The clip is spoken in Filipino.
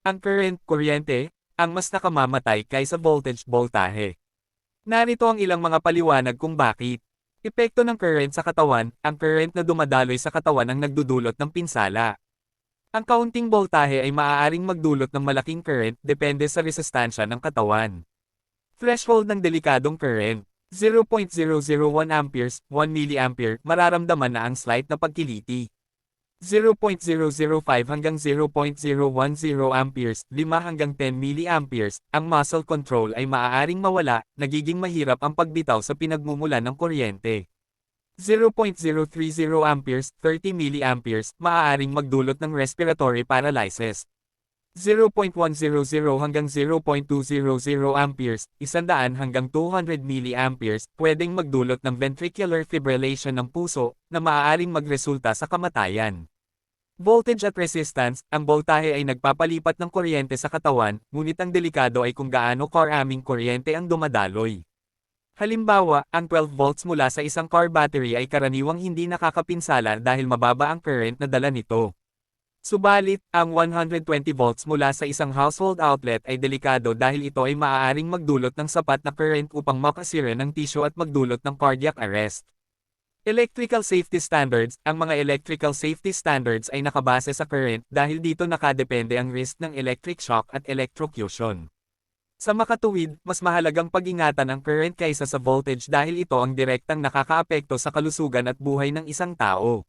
Ang current, kuryente, ang mas nakamamatay kaysa voltage, voltahe. Narito ang ilang mga paliwanag kung bakit. Epekto ng current sa katawan, ang current na dumadaloy sa katawan ang nagdudulot ng pinsala. Ang kaunting voltahe ay maaaring magdulot ng malaking current depende sa resistensya ng katawan. Threshold ng delikadong current. 0.001 amperes, 1 milliampere, mararamdaman na ang slight na pagkiliti. 0.005 hanggang 0.010 amperes, 5 hanggang 10 milliamperes, ang muscle control ay maaaring mawala, nagiging mahirap ang pagbitaw sa pinagmumulan ng kuryente. 0.030 amperes, 30 milliamperes, maaaring magdulot ng respiratory paralysis. 0.100 hanggang 0.200 amperes, 100 hanggang 200 milliamperes, pwedeng magdulot ng ventricular fibrillation ng puso, na maaaring magresulta sa kamatayan. Voltage at resistance, ang voltahe ay nagpapalipat ng kuryente sa katawan, ngunit ang delikado ay kung gaano karaming kuryente ang dumadaloy. Halimbawa, ang 12 volts mula sa isang car battery ay karaniwang hindi nakakapinsala dahil mababa ang current na dala nito. Subalit, ang 120 volts mula sa isang household outlet ay delikado dahil ito ay maaaring magdulot ng sapat na current upang makasira ng tissue at magdulot ng cardiac arrest. Electrical safety standards, ang mga electrical safety standards ay nakabase sa current dahil dito nakadepende ang risk ng electric shock at electrocution. Sa makatuwid, mas mahalagang pag-ingatan ang current kaysa sa voltage dahil ito ang direktang nakakaapekto sa kalusugan at buhay ng isang tao.